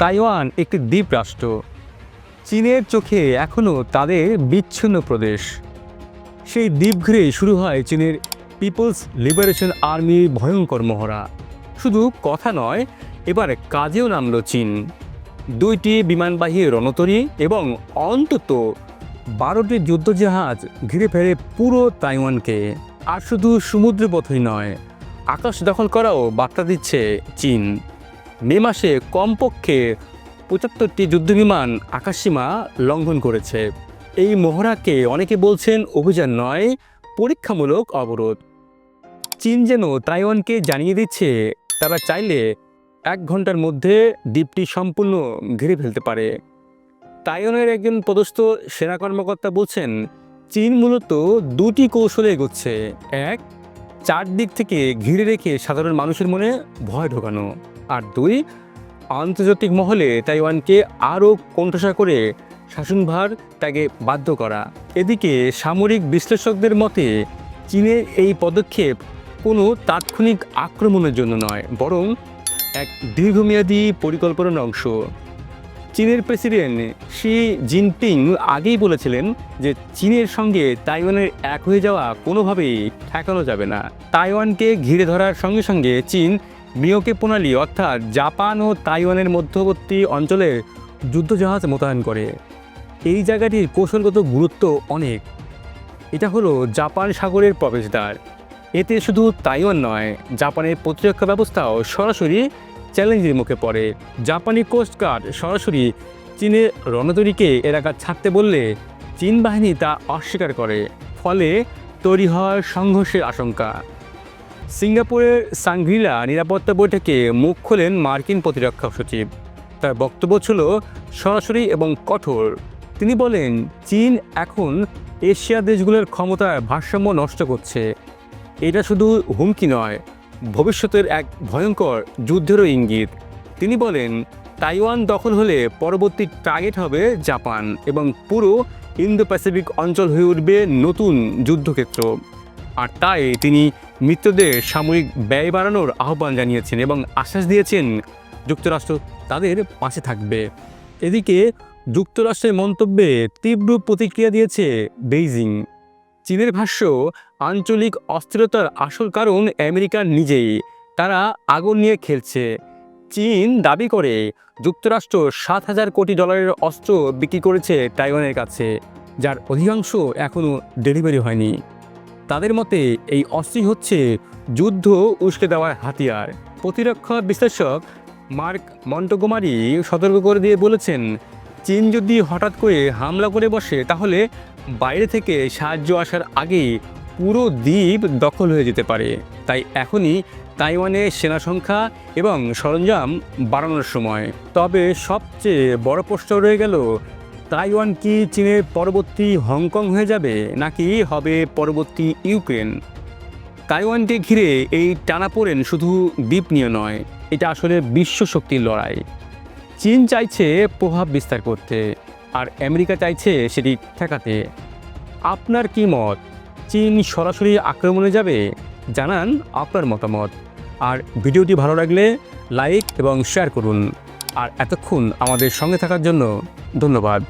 Taiwan একটি দ্বীপ রাষ্ট্র। চীনের চোখে এখনও তাদের বিচ্ছিন্ন প্রদেশ। সেই দ্বীপ ঘিরে শুরু হয় চীনের পিপলস লিবারেশন আর্মির ভয়ঙ্কর মহড়া। শুধু কথা নয়, এবার কাজেও নামল চীন। দুইটি বিমানবাহী রণতরী এবং অন্তত বারোটি যুদ্ধজাহাজ ঘিরে ফেরে পুরো তাইওয়ানকে। আর শুধু সমুদ্রপথই নয়, আকাশ দখল করাও বার্তা দিচ্ছে চীন। মে মাসে কমপক্ষে পঁচাত্তরটি যুদ্ধবিমান আকাশসীমা লঙ্ঘন করেছে। এই মহড়াকে অনেকে বলছেন অভিযান নয়, পরীক্ষামূলক অবরোধ। চীন যেন তাইওয়ানকে জানিয়ে দিচ্ছে, তারা চাইলে এক ঘণ্টার মধ্যে দ্বীপটি সম্পূর্ণ ঘিরে ফেলতে পারে। তাইওয়ানের একজন পদস্থ সেনা কর্মকর্তা বলছেন, চীন মূলত দুটি কৌশলে এগোচ্ছে। এক চারদিক থেকে ঘিরে রেখে সাধারণ মানুষের মনে ভয় ঢোকানো। আর দুই, আন্তর্জাতিক মহলে তাইওয়ানকে আরও কণ্ঠসা করে শাসনভার তাকে বাধ্য করা। এদিকে সামরিক বিশ্লেষকদের মতে, চীনের এই পদক্ষেপ কোনো তাৎক্ষণিক আক্রমণের জন্য নয়, বরং এক দীর্ঘমেয়াদী পরিকল্পনার অংশ। চীনের প্রেসিডেন্ট শি জিনপিং আগেই বলেছিলেন যে চীনের সঙ্গে তাইওয়ানের এক হয়ে যাওয়া কোনোভাবেই ঠেকানো যাবে না। তাইওয়ানকে ঘিরে ধরার সঙ্গে সঙ্গে চীন মিয়োকে প্রণালী অর্থাৎ জাপান ও তাইওয়ানের মধ্যবর্তী অঞ্চলে যুদ্ধজাহাজ মোতায়েন করে। এই জায়গাটির কৌশলগত গুরুত্ব অনেক। এটা হলো জাপান সাগরের প্রবেশদ্বার। এতে শুধু তাইওয়ান নয়, জাপানের প্রতিরক্ষা ব্যবস্থাও সরাসরি চ্যালেঞ্জের মুখে পড়ে। জাপানি কোস্টগার্ড সরাসরি চীনের রণতরীকে এলাকা ছাড়তে বললে চীন বাহিনী তা অস্বীকার করে। ফলে তৈরি হয় সংঘর্ষের আশঙ্কা। সিঙ্গাপুরের সাংগ্রিলা নিরাপত্তা বৈঠকে মুখ খোলেন মার্কিন প্রতিরক্ষা সচিব। তার বক্তব্য ছিল সরাসরি এবং কঠোর। তিনি বলেন, চীন এখন এশিয়া দেশগুলোর ক্ষমতার ভারসাম্য নষ্ট করছে। এটা শুধু হুমকি নয় ভবিষ্যতের এক ভয়ঙ্কর যুদ্ধেরও ইঙ্গিত। তিনি বলেন, তাইওয়ান দখল হলে পরবর্তী টার্গেট হবে জাপান এবং পুরো ইন্দো প্যাসিফিক অঞ্চল হয়ে উঠবে নতুন যুদ্ধক্ষেত্র। আর তাই তিনি মিত্রদের সামরিক ব্যয় বাড়ানোর আহ্বান জানিয়েছেন এবং আশ্বাস দিয়েছেন, যুক্তরাষ্ট্র তাদের পাশে থাকবে। এদিকে, যুক্তরাষ্ট্রের মন্তব্যে তীব্র প্রতিক্রিয়া দিয়েছে বেইজিং। চীনের ভাষ্য, আঞ্চলিক অস্থিরতার আসল কারণ আমেরিকা নিজেই। তারা আগুন নিয়ে খেলছে। চীন দাবি করে, যুক্তরাষ্ট্র সাত হাজার কোটি ডলারের অস্ত্র বিক্রি করেছে তাইওয়ানের কাছে, যার অধিকাংশ এখনও ডেলিভারি হয়নি। তাদের মতে, এই অস্ত্রই হচ্ছে যুদ্ধ উস্কে দেওয়ার হাতিয়ার। প্রতিরক্ষা বিশ্লেষক মার্ক মন্টগোমারি সতর্ক করে দিয়ে বলেছেন, চীন যদি হঠাৎ করে হামলা করে বসে, তাহলে বাইরে থেকে সাহায্য আসার আগেই পুরো দ্বীপ দখল হয়ে যেতে পারে। তাই এখনই তাইওয়ানের সেনা সংখ্যা এবং সরঞ্জাম বাড়ানোর সময়। তবে সবচেয়ে বড় প্রশ্ন রয়ে গেল, তাইওয়ান কি চীনের পরবর্তী হংকং হয়ে যাবে, নাকি হবে পরবর্তী ইউক্রেন? তাইওয়ানকে ঘিরে এই টানাপোড়েন শুধু দ্বীপ নিয়ে নয়, এটা আসলে বিশ্ব শক্তির লড়াই। চীন চাইছে প্রভাব বিস্তার করতে। আর আমেরিকা চাইছে সেটি ঠেকাতে। আপনার কি মত? চীন সরাসরি আক্রমণে যাবে? জানান আপনার মতামত। আর ভিডিওটি ভালো লাগলে লাইক এবং শেয়ার করুন। আর এতক্ষণ আমাদের সঙ্গে থাকার জন্য ধন্যবাদ।